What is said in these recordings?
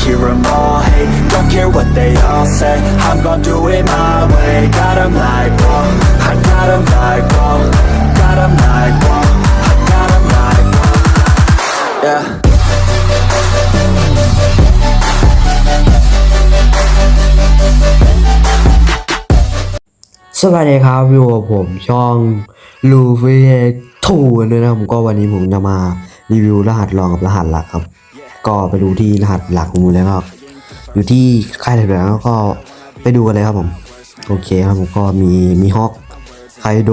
hear them all hate Don't care what they all say I'm gonna do it my way Got them like, whoa I got them like, whoa Got them like, whoa I got them like, whoa Yeah สวัสดีครับอยู่กับผมช่องลูฟี่ทูด้วยนะครับผมก็วันนี้ผมจะมารีวิวรหัสรองกับรหัสหลักครับ ก็ไปดูที่รหัสหลักของมเลยครับอยู่ที่ค่ายแถวๆแล้วก็ไปดูกันเลยครับผม โอเคครับผมก็มีมีฮอกไคโด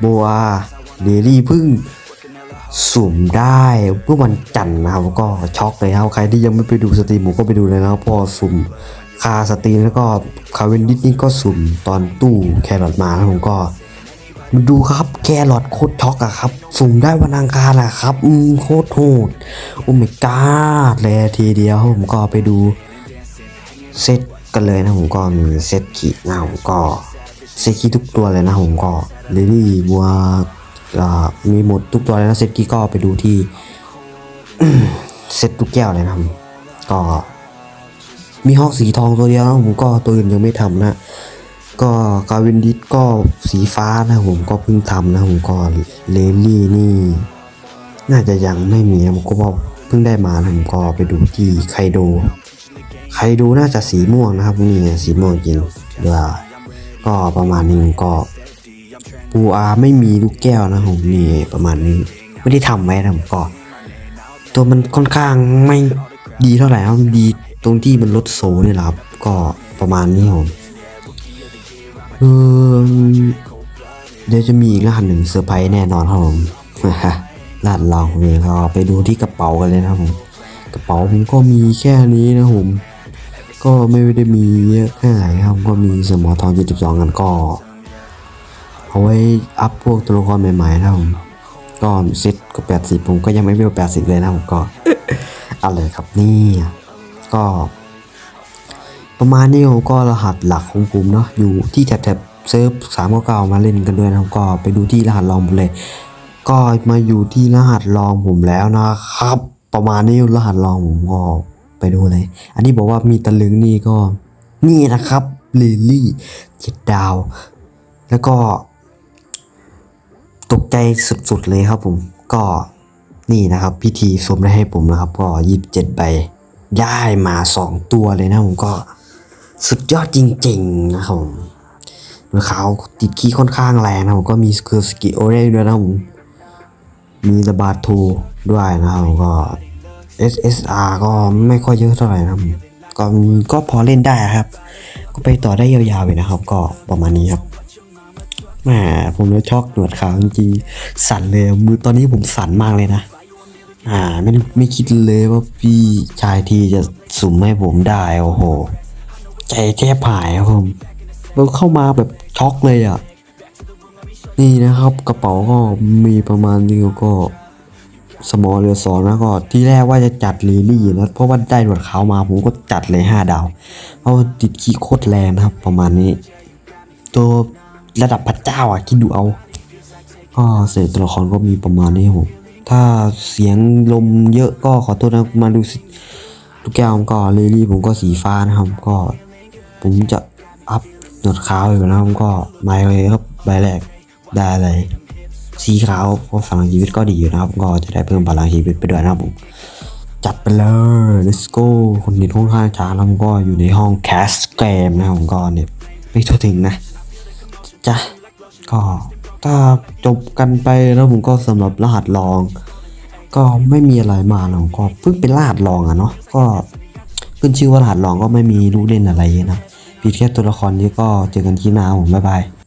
โบอาเดลี่พึ่งสุ่มได้เมื่อวันจันทร์นะครับก็ช็อกเลยครับใครที่ยังไม่ไปดูสตรีมผมก็ไปดูเลยนะครับพอสุ่มคาสตรีมแล้วก็คาเวนดิสนี่ก็สุ่มตอนตู้แครอทมาแล้วผมก็ มาดูครับแครอทโคตรช็อกอะครับ สุ่มได้วันอังคารอะครับ อืมโคตรโหดโอ้ไม่กาดเลยทีเดียวผมก็ไปดูเซตกันเลยนะผมก็มีเซตขีดนะผมก็เซตขีทุกตัวเลยนะผมก็ลิลี่บัวมีหมดทุกตัวเลยนะเซตกี้ก็ไปดูที่เซตทุกแก้วเลยนะก็มีฮอกสีทองตัวเดียวนะผมก็ตัวอื่นยังไม่ทำนะ ก็กาวินดิสก็สีฟ้านะผมก็เพิ่งทำนะผมก็เลลี่นี่ น่าจะยังไม่มีผมก็เพิ่งได้มานะผมก็ไปดูที่ไคโด ไคโดน่าจะสีม่วงนะครับนี่สีม่วงจริงเดี๋ยวก็ประมาณนี้ผมก็ปูอาไม่มีลูกแก้วนะผมนี่ประมาณนี้ ไม่ได้ทำไว้นะผมก็ ตัวมันค่อนข้างไม่ดีเท่าไหร่ครับดีตรงที่มันลดโซนี่แหละครับก็ประมาณนี้ผม เออเดี๋ยวจะมีอีกรหัสหนึ่งเซอร์ไพรส์แน่นอนครับผมรหัสเราเนี่ยก็ไปดูที่กระเป๋ากันเลยนะครับผมกระเป๋าผมก็มีแค่นี้นะผมก็ไม่ได้มีเยอะแค่ไหนครับก็มีสมอทอง72กันก็เอาไว้อัพพวกตัวละครใหม่ๆนะครับผมก็เซตก็ 80 ผมก็ยังไม่เวล80 เลยนะผมก็อะไรครับนี่ก็ ประมาณนี้ผมก็รหัสหลักของผมเนาะอยู่ที่แถบเซิร์ฟสามเก้ามาเล่นกันด้วยนะครับก็ไปดูที่รหัสรองผมเลย ก็มาอยู่ที่รหัสรองผมแล้วนะครับ ประมาณนี้รหัสรองผมก็ไปดูเลย อันนี้บอกว่ามีตะลึงนี่ก็นี่นะครับลิลี่เจ็ดดาว แล้วก็ตกใจสุดๆเลยครับผมก็นี่นะครับพิธีสมได้ให้ผมนะครับ ก็ยี่สิบเจ็ดใบได้มาสองตัวเลยนะผมก็ สุดยอดจริงๆนะครับผมมือขาวติดขี้ค่อนข้างแรงนะผมก็มีสกิลสกิโอเร่ด้วยนะผมมีระบาดทูด้วยนะครับผมก็ SSR ก็ไม่ค่อยเยอะเท่าไหร่นะครับผมก็ก็พอเล่นได้ครับ ก็ไปต่อได้ยาวๆเลยนะครับ ก็ประมาณนี้ครับแหมผมเลยช็อกหนวดขาวจริงๆสั่นเลยมือตอนนี้ผมสั่นมากเลยนะ อ่าไม่ไม่คิดเลยว่าพี่ชายทีจะสุ่มให้ผมได้โอ้โห ใจแทบหายครับผมเราเข้ามาแบบช็อกเลยอะ นี่นะครับกระเป๋าก็มีประมาณนี้ก็สมอเรือสองนะก็ที่แรกว่าจะจัดลีลี่นะเพราะว่าได้หนวดขาวมาผมก็จัดเลยห้าดาวเพราะาติดขี้โคตรแรงนะครับ ประมาณนี้ ตัวระดับพระเจ้าอะคิดดูเอาก็เศษตัวละครก็มีประมาณนี้ครับผมถ้าเสียงลมเยอะก็ขอโทษนะมาดูสิลูกแก้วผมก็เลลี่ผมก็สีฟ้านะครับก็ ผมจะอัพหนวดขาวอยู่นะครับผมก็มาเลยครับใบแรกได้อะไรสีขาวเพราะพลังชีวิตก็ดีอยู่นะครับ ก็จะได้เพิ่มพลังชีวิตไปด้วยนะครับผมจัดไปเลย let's go คนนี้ค่อนข้างช้าแล้วผมก็อยู่ในห้องแคสเกมนะครับผมก็เนี่ยไม่ทั่วถึงนะจ้ะก็ถ้าจบกันไปแล้วผมก็สำหรับรหัสรอง ก็ไม่มีอะไรมาหรอกก็เพิ่งเป็นรหัสรองอะเนาะก็ขึ้นชื่อว่ารหัสรองก็ไม่มีรู้เล่นอะไรนะ ผิดแค่ตัวละครนี้ก็เจอกันที่หน้าผมบ๊ายบาย